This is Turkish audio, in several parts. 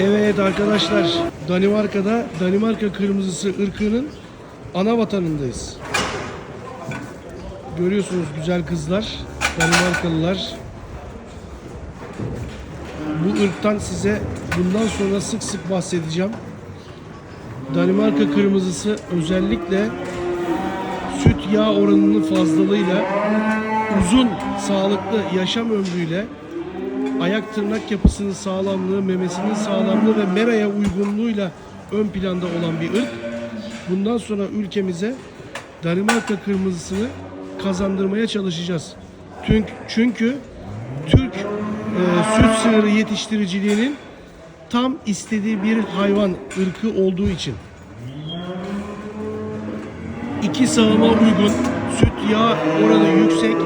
Evet arkadaşlar Danimarka'da Danimarka kırmızısı ırkının ana vatanındayız. Görüyorsunuz güzel kızlar, Danimarkalılar. Bu ırktan size bundan sonra sık sık bahsedeceğim. Danimarka kırmızısı özellikle süt yağ oranının fazlalığıyla uzun sağlıklı yaşam ömrüyle ayak tırnak yapısının sağlamlığı, memesinin sağlamlığı ve meraya uygunluğuyla ön planda olan bir ırk. Bundan sonra ülkemize Danimarka kırmızısını kazandırmaya çalışacağız. Çünkü, çünkü Türk e, süt sığırı yetiştiriciliğinin tam istediği bir hayvan ırkı olduğu için. İki sağıma uygun, süt yağ oranı yüksek,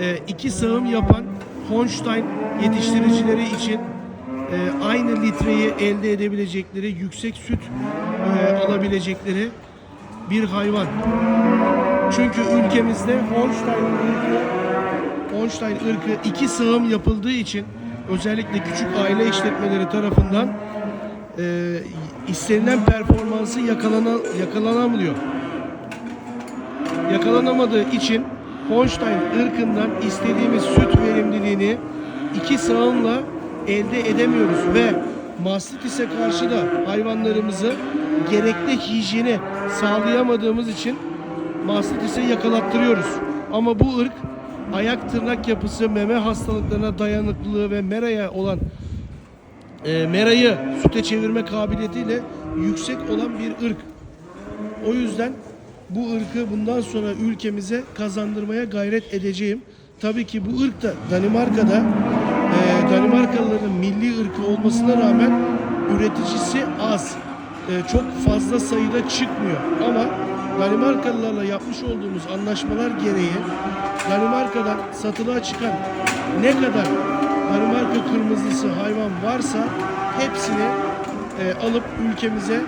e, iki sağım yapan Holstein yetiştiricileri için e, aynı litreyi elde edebilecekleri, yüksek süt e, alabilecekleri bir hayvan. Çünkü ülkemizde Holstein ırkı, Holstein ırkı iki sağım yapıldığı için özellikle küçük aile işletmeleri tarafından e, istenilen performansı yakalana, yakalanamıyor yakalanamadığı için Holstein ırkından istediğimiz süt verimliliğini iki sağımla elde edemiyoruz ve mastitise karşı da hayvanlarımızı gerekli hijyeni sağlayamadığımız için mastitise yakalattırıyoruz. Ama bu ırk ayak tırnak yapısı, meme hastalıklarına dayanıklılığı ve meraya olan e, merayı süte çevirme kabiliyetiyle yüksek olan bir ırk. O yüzden bu ırkı bundan sonra ülkemize kazandırmaya gayret edeceğim. Tabii ki bu ırk da Danimarka'da e, Danimarkalıların milli ırkı olmasına rağmen üreticisi az. E, çok fazla sayıda çıkmıyor. Ama Danimarkalılarla yapmış olduğumuz anlaşmalar gereği Danimarka'dan satılığa çıkan ne kadar Danimarka kırmızısı hayvan varsa hepsini e, alıp ülkemize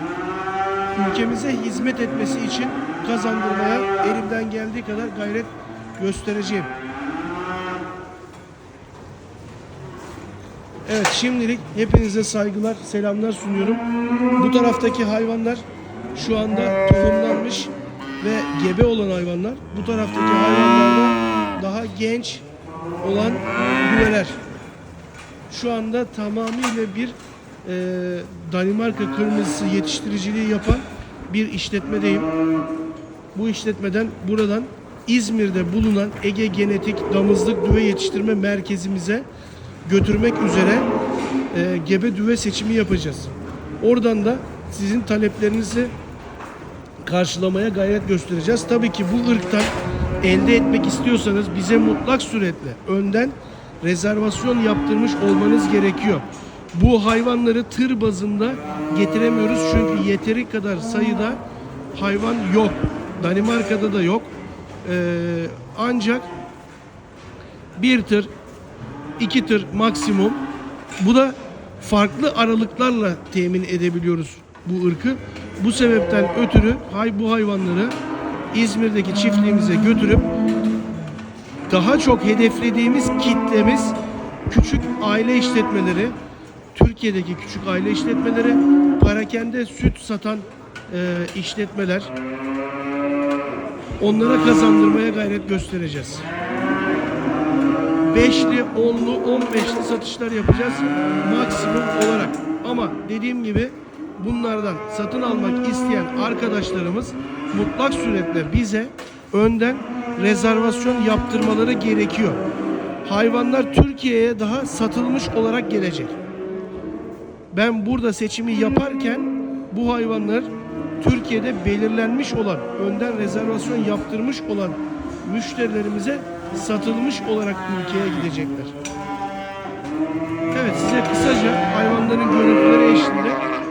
ülkemize hizmet etmesi için kazandırmaya elimden geldiği kadar gayret göstereceğim. Evet şimdilik hepinize saygılar, selamlar sunuyorum. Bu taraftaki hayvanlar şu anda tohumlanmış ve gebe olan hayvanlar. Bu taraftaki hayvanlarda daha genç olan düveler. Şu anda tamamıyla bir e, Danimarka kırmızısı yetiştiriciliği yapan bir işletmedeyim. Bu işletmeden buradan İzmir'de bulunan Ege Genetik Damızlık Düve Yetiştirme Merkezimize götürmek üzere e, gebe düve seçimi yapacağız. Oradan da sizin taleplerinizi karşılamaya gayret göstereceğiz. Tabii ki bu ırktan elde etmek istiyorsanız bize mutlak suretle önden rezervasyon yaptırmış olmanız gerekiyor. Bu hayvanları tır bazında getiremiyoruz çünkü yeteri kadar sayıda hayvan yok. Danimarka'da da yok. Ee, ancak bir tır, iki tır maksimum. Bu da farklı aralıklarla temin edebiliyoruz bu ırkı. Bu sebepten ötürü hay bu hayvanları İzmir'deki çiftliğimize götürüp daha çok hedeflediğimiz kitlemiz küçük aile işletmeleri, Türkiye'deki küçük aile işletmeleri, parakende süt satan e, işletmeler. Onlara kazandırmaya gayret göstereceğiz. Beşli, onlu, on beşli satışlar yapacağız maksimum olarak. Ama dediğim gibi bunlardan satın almak isteyen arkadaşlarımız mutlak suretle bize önden rezervasyon yaptırmaları gerekiyor. Hayvanlar Türkiye'ye daha satılmış olarak gelecek. Ben burada seçimi yaparken bu hayvanlar Türkiye'de belirlenmiş olan, önden rezervasyon yaptırmış olan müşterilerimize satılmış olarak ülkeye gidecekler. Evet size kısaca hayvanların görüntüleri eşliğinde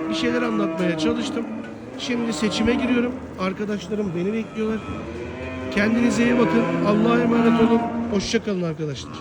bir şeyler anlatmaya çalıştım. Şimdi seçime giriyorum. Arkadaşlarım beni bekliyorlar. Kendinize iyi bakın. Allah'a emanet olun. Hoşçakalın arkadaşlar.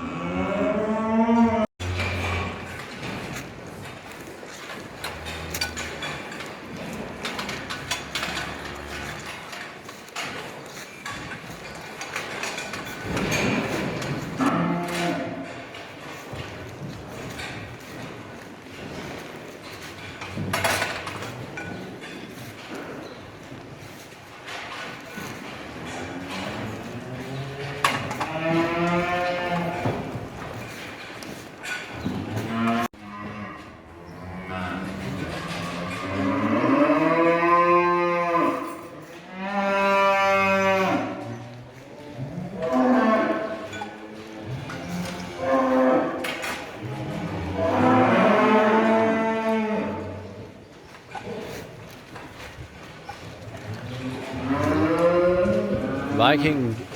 hiking